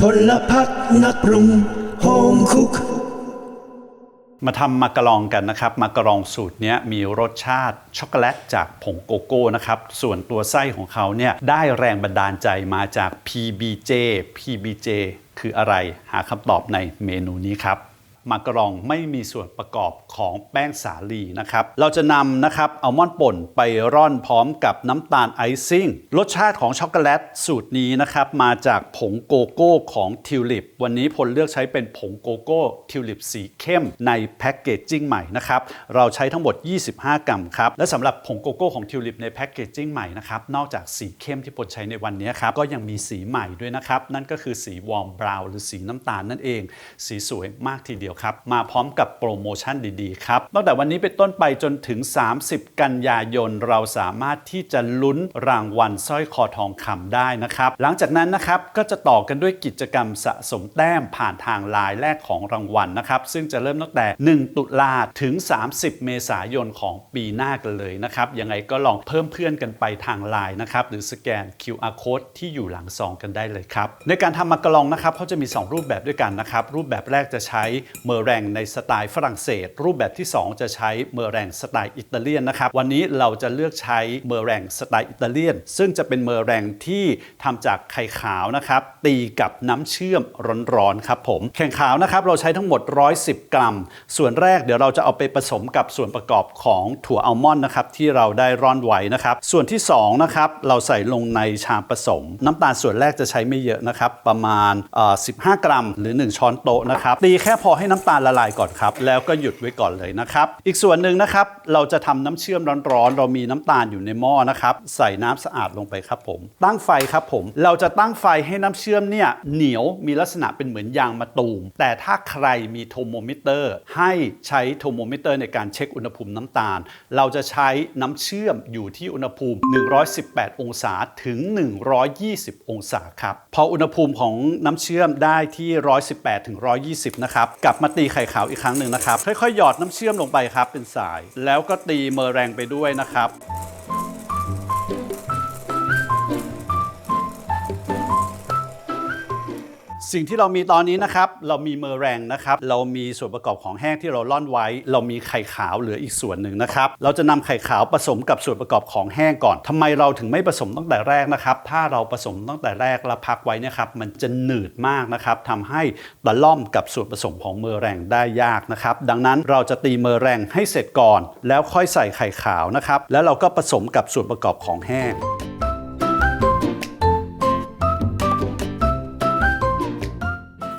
พลพัฒนักปรุงโฮมคุก มาทำมากะลองกันนะครับมากะลองสูตรเนี้ยมีรสชาติช็อกโกแลตจากผงโกโก้นะครับ ส่วนตัวไส้ของเขาเนี่ยได้แรงบันดาลใจมาจาก PBJ PBJ คืออะไรหาคำตอบในเมนูนี้ครับ มากะลองไม่มีส่วนประกอบของแป้งสาลีนะครับ เราจะนำนะครับอัลมอนด์ป่นไปร่อนพร้อมกับน้ำตาลไอซิ่ง รสชาติของช็อกโกแลตสูตรนี้นะครับมาจากผงโกโก้ของทิวลิป วันนี้พลเลือกใช้เป็นผงโกโก้ทิวลิปสีเข้มในแพ็กเกจจิ้งใหม่นะครับ เราใช้ทั้งหมด 25 กรัมครับ และสำหรับผงโกโก้ของทิวลิปในแพ็กเกจจิ้งใหม่นะครับ นอกจากสีเข้มที่พลใช้ในวันนี้ครับ ก็ยังมีสีใหม่ด้วยนะครับ นั่นก็คือสีวอร์มบราวน์หรือสีน้ำตาลนั่นเอง สีสวยมากทีเดียวครับ มาพร้อมกับโปรโมชั่นดีๆ ครับ ตั้งแต่วันนี้เป็นต้นไปจนถึง 30 กันยายน เราสามารถที่จะลุ้นรางวัลสร้อยคอทองคำได้นะครับ หลังจากนั้นนะครับก็จะต่อกันด้วยกิจกรรมสะสมแต้มผ่านทางไลน์แรกของรางวัลนะครับ ซึ่งจะเริ่มตั้งแต่ 1 ตุลาถึง 30 เมษายนของปีหน้ากันเลยนะครับยังไงก็ลองเพิ่มเพื่อนกันไปทางไลน์นะครับหรือสแกน QR code ที่อยู่หลังซองกันได้เลยครับในการทำมักกะลองนะครับเขาจะมี 2 รูปแบบด้วยกันนะครับรูปแบบแรกจะใช้เมอแรงในสไตล์ฝรั่งเศส รูปแบบที่ 2 จะใช้เมอแรงสไตล์อิตาเลียนนะครับ วันนี้เราจะเลือกใช้เมอแรงสไตล์อิตาเลียน ซึ่งจะเป็นเมอแรงที่ทำจากไข่ขาวนะครับ ตีกับน้ำเชื่อมร้อนๆครับผมแข่งขาวนะครับเราใช้ทั้งหมด 110 กรัม ส่วนแรกเดี๋ยวเราจะเอาไปผสมกับส่วนประกอบของถั่วอัลมอนด์นะครับที่เราได้ร่อนไว้นะครับ ส่วนที่2นะครับเราใส่ลงในชามผสม น้ำตาลส่วนแรกจะใช้ไม่เยอะนะครับประมาณ 15 กรัม หรือ 1 ช้อนโต๊ะนะครับตีแค่พอให้น้ำตาลละลายก่อนครับ แล้วก็หยุดไว้ก่อนเลยนะครับ อีกส่วนหนึ่งนะครับเราจะทำน้ำเชื่อมร้อนๆ เรามีน้ำตาลอยู่ในหม้อนะครับ ใส่น้ำสะอาดลงไปครับผม ตั้งไฟครับผม เราจะตั้งไฟให้น้ำเชื่อมเนี่ยเหนียวมีลักษณะเป็นเหมือนยางมะตูม แต่ถ้าใครมีโทโมมิเตอร์ ให้ใช้โทโมมิเตอร์ในการเช็คอุณหภูมิน้ำตาล เราจะใช้น้ำเชื่อมอยู่ที่อุณหภูมิ 118 องศาถึง 120 องศาครับ พออุณหภูมิของน้ำเชื่อมได้ที่ 118ถึง120 นะครับกลับมาตีไข่ขาวอีกครั้งหนึ่งนะครับ ค่อยๆ หยอดน้ำเชื่อมลงไปครับเป็นสาย แล้วก็ตีเมอแรงไปด้วยนะครับ สิ่งที่เรามีตอนนี้นะครับ เรามีเมอแรงนะครับ เรามีส่วนประกอบของแห้งที่เราล่อนไว้ เรามีไข่ขาวเหลืออีกส่วนหนึ่งนะครับ เราจะนำไข่ขาวผสมกับส่วนประกอบของแห้งก่อนทำไมเราถึงไม่ผสมตั้งแต่แรกนะครับ ถ้าเราผสมตั้งแต่แรกแล้วพักไว้นะครับ มันจะหนืดมากนะครับทำให้ตะล่อมกับส่วนผสมของเมอแรงได้ยากนะครับ ดังนั้นเราจะตีเมอแรงให้เสร็จก่อน แล้วค่อยใส่ไข่ขาวนะครับ แล้วเราก็ผสมกับส่วนประกอบของแห้ง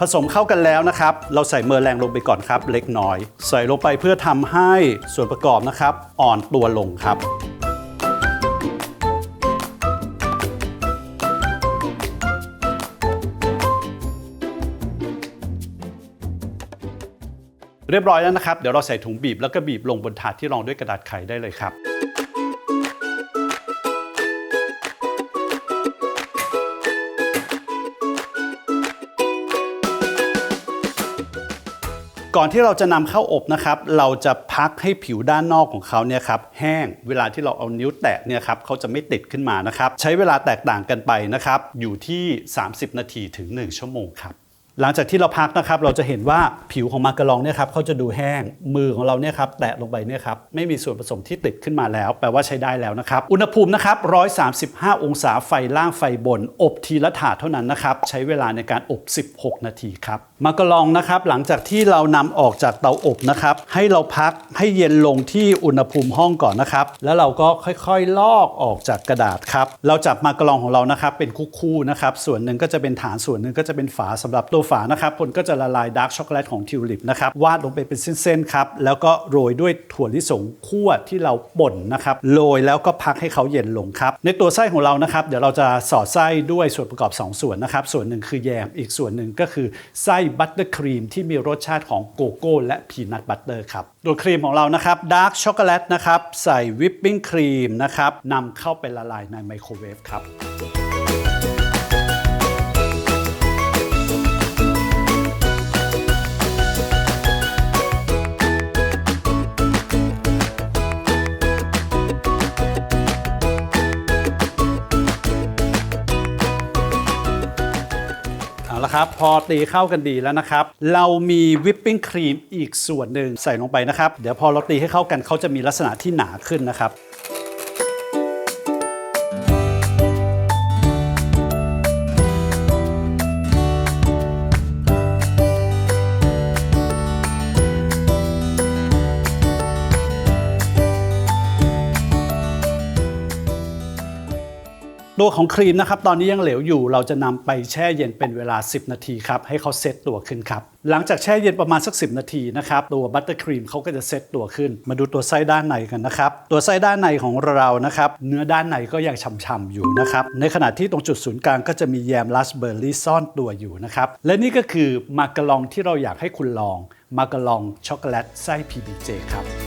ผสมเข้ากันแล้วนะครับ เราใส่เมอร์แรงลงไปก่อนครับ เล็กน้อย ใส่ลงไปเพื่อทำให้ส่วนประกอบนะครับ อ่อนตัวลงครับเรียบร้อยแล้วนะครับ เดี๋ยวเราใส่ถุงบีบแล้วก็บีบลงบนถาดที่รองด้วยกระดาษไขได้เลยครับ ก่อนที่เราจะนำเข้าอบนะครับ เราจะพักให้ผิวด้านนอกของเขาเนี่ยครับแห้งเวลาที่เราเอานิ้วแตะเนี่ยครับเขาจะไม่ติดขึ้นมานะครับ ใช้เวลาแตกต่างกันไปนะครับอยู่ที่ 30 นาทีถึง 1 ชั่วโมงครับหลังจากที่เราพักนะครับเราจะเห็นว่าผิวของมากะลองเนี่ยครับเขาจะดูแห้งมือของเราเนี่ยครับแตะลงไปเนี่ยครับไม่มีส่วนผสมที่ติดขึ้นมาแล้ว แปลว่าใช้ได้แล้วนะครับ อุณหภูมินะครับ 135 องศาไฟล่างไฟบน อบทีละถาดเท่านั้นนะครับ ใช้เวลาในการอบ 16 นาทีครับมากะลองนะครับหลังจากที่เรานำออกจากเตาอบนะครับ ให้เราพักให้เย็นลงที่อุณหภูมิห้องก่อนนะครับ แล้วเราก็ค่อยๆลอกออกจากกระดาษครับเราจับมากะลองของเรานะครับ เป็นคู่ๆนะครับส่วนหนึ่งก็จะเป็นฐานส่วนหนึ่งก็จะเป็นฝาสำหรับตัวฝานะครับผลก็จะละลายดาร์กช็อกโกแลตของทิวลิปนะครับวาดลงไปเป็นเส้นๆครับแล้วก็โรยด้วยถั่วลิสงคั่วที่เราป่นนะครับโรยแล้วก็พักให้เขาเย็นลงครับในตัวไส้ของเรานะครับเดี๋ยวเราจะสอดไส้ด้วยส่วนประกอบ 2 ส่วนนะครับส่วนหนึ่งคือแยมอีกส่วนหนึ่งก็คือไส้บัตเตอร์ครีมที่มีรสชาติของโกโก้และพีนัทบัตเตอร์ครับตัวครีมของเรานะครับดาร์กช็อกโกแลตนะครับใส่วิปปิ้งครีมนะครับนำเข้าไปละลายในไมโครเวฟครับ ละครับ พอตีเข้ากันดีแล้วนะครับ เรามีวิปปิ้งครีมอีกส่วนหนึ่งใส่ลงไปนะครับ เดี๋ยวพอเราตีให้เข้ากันเขาจะมีลักษณะที่หนาขึ้นนะครับ ตัวของครีมนะครับตอนนี้ยังเหลวอยู่ เราจะนำไปแช่เย็นเป็นเวลา 10 นาทีครับให้เขาเซตตัวขึ้นครับหลังจากแช่เย็นประมาณสัก 10 นาทีนะครับตัวบัตเตอร์ครีมเขาก็จะเซตตัวขึ้น มาดูตัวไส้ด้านในกันนะครับตัวไส้ด้านในของเรานะครับเนื้อด้านในก็ยังฉ่ำๆอยู่นะครับในขณะที่ตรงจุดศูนย์กลางก็จะมีแยมราสเบอร์รี่ซ่อนตัวอยู่นะครับและนี่ก็คือมากะลองที่เราอยากให้คุณลองมากะลองช็อกโกแลตไส้ PBJ ครับ